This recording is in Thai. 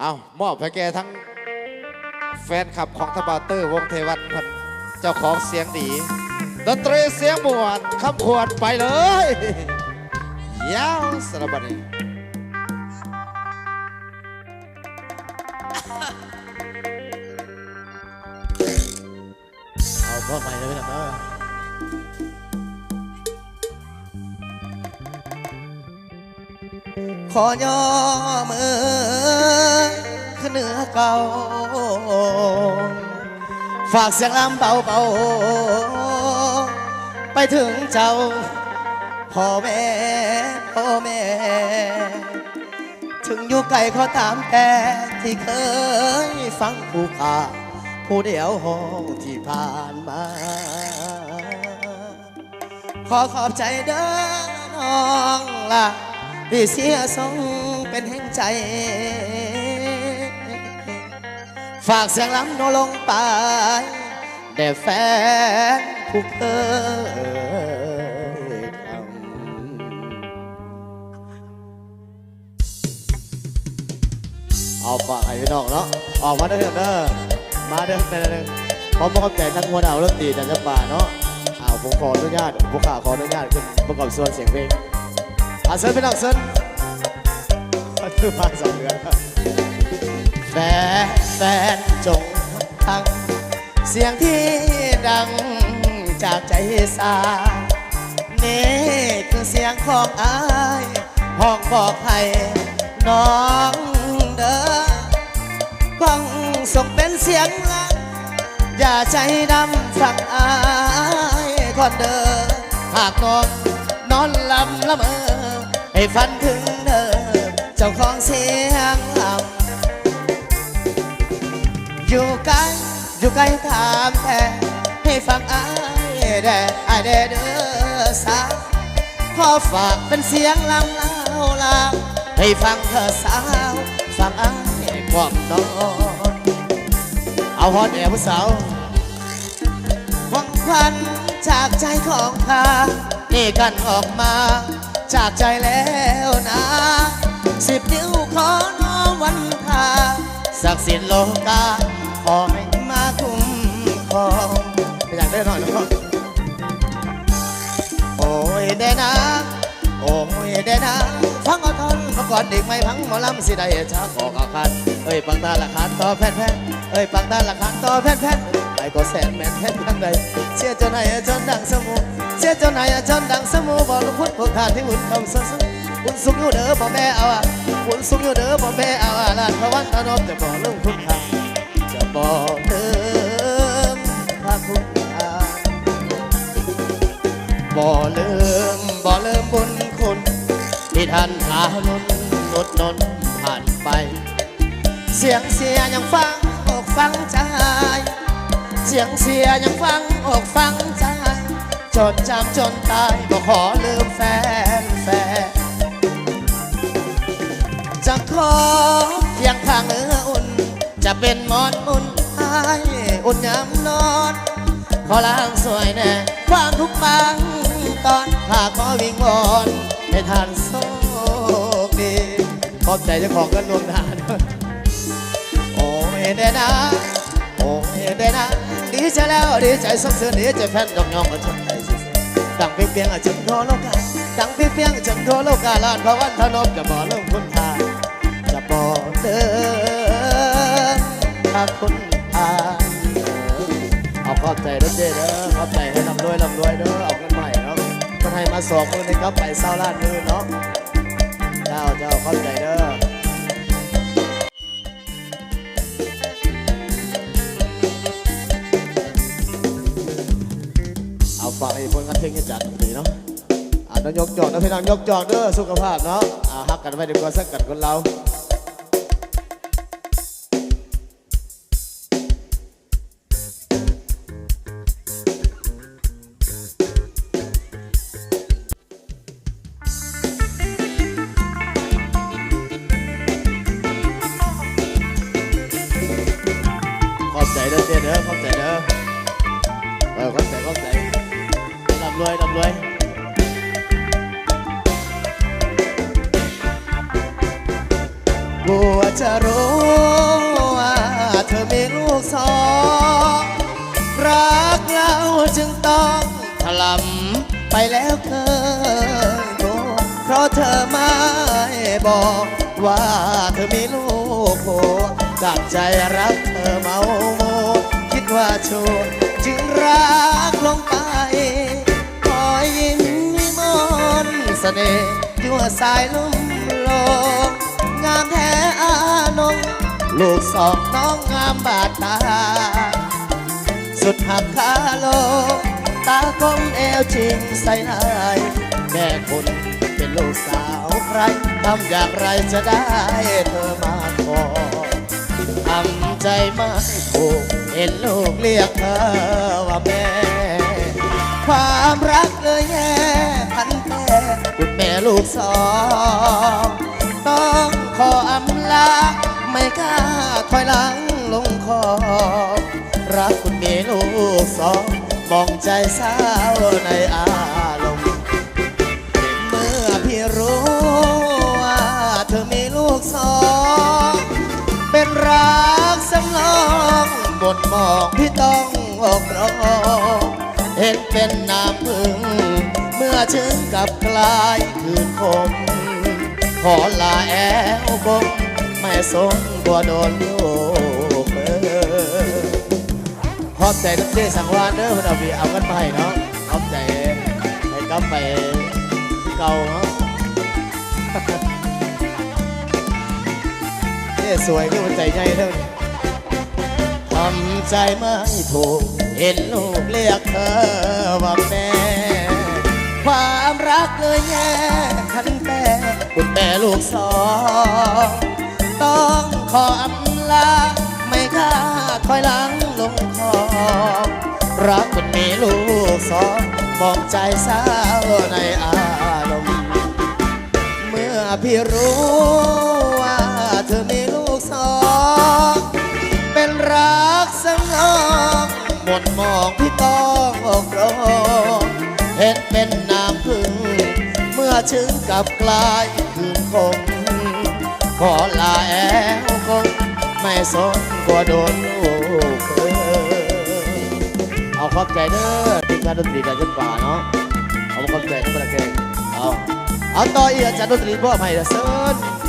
เอามอบให้แกทั้งแฟนคลับของทบาเตอร์วงเทวันพันเจ้าของเสียงดี ดนตรีเสียงบวชคำขวดไปเลยยาวสารบัดนี้เอาพ่อใหม่เลยน้องเด้อขอย่อมือ เก่าฝากเสียงลำเบาๆไปถึงเจ้าพ่อแม่พ่อแม่ ถึงอยู่ไกลขอตามแต่ที่เคยฟังผู้ข่าผู้เดียวห้องที่ผ่านมา ขอขอบใจเด้อน้องล่ะที่เสียทรงเป็นแห่งใจ ฝากเสียงล้ำโนลงไปแด่แฟนผู้เคยทำเอาฝากให้พี่น้องเนาะ ออกมาเด้อพี่น้อเด้อมาเด้อเด้อเด้อพร้อมประกอบใจทั้งมวลเอาดนตรีจันทป่าเนาะเอาผมขออนุญาตผมขาขออนุญาตขึ้นประกอบส่วนเสียงเพลงอาเซิร์ฟพี่น้องเซิร์ฟคือมาสองเดือน แฟนแฟนจงทัง เสียงที่ดังจากใจสา นี่คือเสียงของอายห้องบอกให้น้องเด้อฟังส่งเป็นเสียงลักอย่าใจดำฟังอายก่อนเด้อหากนอนนอนลำละเมอให้ฝันถึงเด้อ อยู่ไกลถามแท้ให้ฟังอายแด่อายแด่เด้อสาวขอฝากเป็นเสียงลำเล่าลาให้ฟังเธอสาว ฟังอายความนอนเอาฮอตแอร์ผู้สาวหวังควันจากใจของข้านี่กันออกมา จากใจแล้วนะสิบนิ้วขอน้อมวันทาศักดิ์สิทธิ์โลกา นะ ฟังเอาทอนมาก่อนเด็กไม่พังหมอลำสิได้ชักออกอาคารเอ้ยปังตาละคานต่อแผ่นแผ่นเอ้ยปังตาละคานต่อแผ่นแผ่นไอ้ก็แสนแม่นแผ่นทางใดเสียจนไหนจนดังสมูเสียจนไหนจนดังสมูบอกลูกพุทธพวกทานที่หุ่นคำสั่งหุ่นสูงอยู่เด้อบ่แม่เอาอะหุ่นสูงอยู่เด้อบ่แม่เอาอะลานพระวันตานบจะบอกลุงคุณทางจะบอกเดิมพระคุณทางบ่ลืมบ่ลืมบุญ ที่ท่านอานุนอดหนนผ่านไป เสียงเสียยังฟังอกฟังใจ เสียงเสียยังฟังอกฟังใจจดจำจนตายบ่ขอลืมแฟนแฟนจะขอเพียงข้างเอื้ออุ่น จะเป็นหมอนอุ่นให้อุ่นยามนอนขอล้างสวยแน่ความทุกข์บางตอนข้าขอวิงวอนให้ท่านโชคดีข อบใจเจ้าของกันวมทานโอ้ยเดนะโอ้ยเดนะดีใจแล้วดีใจสมเสือดีใจแฟนดอกยองมาชมได้สิดังเพียงเพียงจนทั่วโลกาดังเพียงเพียงจนทั่วโลกาลานพระวันทนบจะบอกเรื่องคุณทาจะบอกเดิมถ้าคุณทาเอาขอบใจเด้อเจ้เด้อขอบใจให้ลำรวยลำรวยเด้อเอากันใหม่เนาะมันให้มาสองมือนะครับไปเศร้าล้านมือเนาะ จ้าเจ้าเข้าใจเด้อเอาฝากให้คนกันเพลงให้จัดดีเนาะอ่าน้องยกจอดนะพี่น้องยกจอดเด้อสุขภาพเนาะอ่าฮักกันไว้ดีกว่าสักกันคนเรา อบใจเด้อเจ้เด้อขอบใจเด้อเออขอบใจขอบใจร่ำรวยร่ำรวยกลัวจะรู้ว่าเธอมีลูกสองรักเราจึงต้องถลำไปแล้วเกินโอ้เพราะเธอไม่บอกว่าเธอมีลูกโผ จากใจรักเธอเมาโมคิดว่าโชว์จึงรักลงไปคอยยิ้มวิมนต์เสน่ห์ยั่วสายลุ่มโลกงามแท้อานงลูกสองน้องงามบาดตา สุดหักคาโลตาคมเอวจริงใส่นายแม่คุณเป็นลูกสาวใครทำอย่างไรจะได้เธอมาขอ ทำใจไม่ถูกเห็นลูกเรียกเธอว่าแม่ ความรักเลยแย่พันแท้คุณแม่ลูกสองต้องขออำลาไม่กล้าถอยหลังลงคอ รักคุณมีลูกสองมองใจสาวในอา นเป็นน้ำพึ่งเมื่อถึงกับกลายคืนคม ขอลาแอวบงไม่สนกลัวโดนลูกเออขอบใจนักเตะสังวานเด้อเพื่อนเอาไปเอากันไปเนาะขอบใจให้กลับไปที่เก่าเนาะเอ้สวยขึ้นมันใจใหญ่เท่านี้ทำใจไม่ถูก เห็นลูกเรียกเธอว่าแม่ ความรักเลยแย่คันแต่คุณแม่ลูกสองต้องขออำลาไม่กล้าถอยหลังลงคอรักคุณมีลูกสองมองใจสาวในอารมณ์เมื่อพี่รู้ว่าเธอมีลูกสองเป็นรักสังอง มดมองพี่ต้องอกรองเห็นเป็นน้ำพึ่ง เมื่อถึงกับกลายคืนคงขอลาแอวคงไม่สนกลัวโดนลูกเออเอาขอบใจเด้อทีมงานดนตรีการจันป่าเนาะเอามาขอบใจทั้งประเทศเอาเอาต่ออีกอาจารย์ดนตรีพ่ให้ละเซิน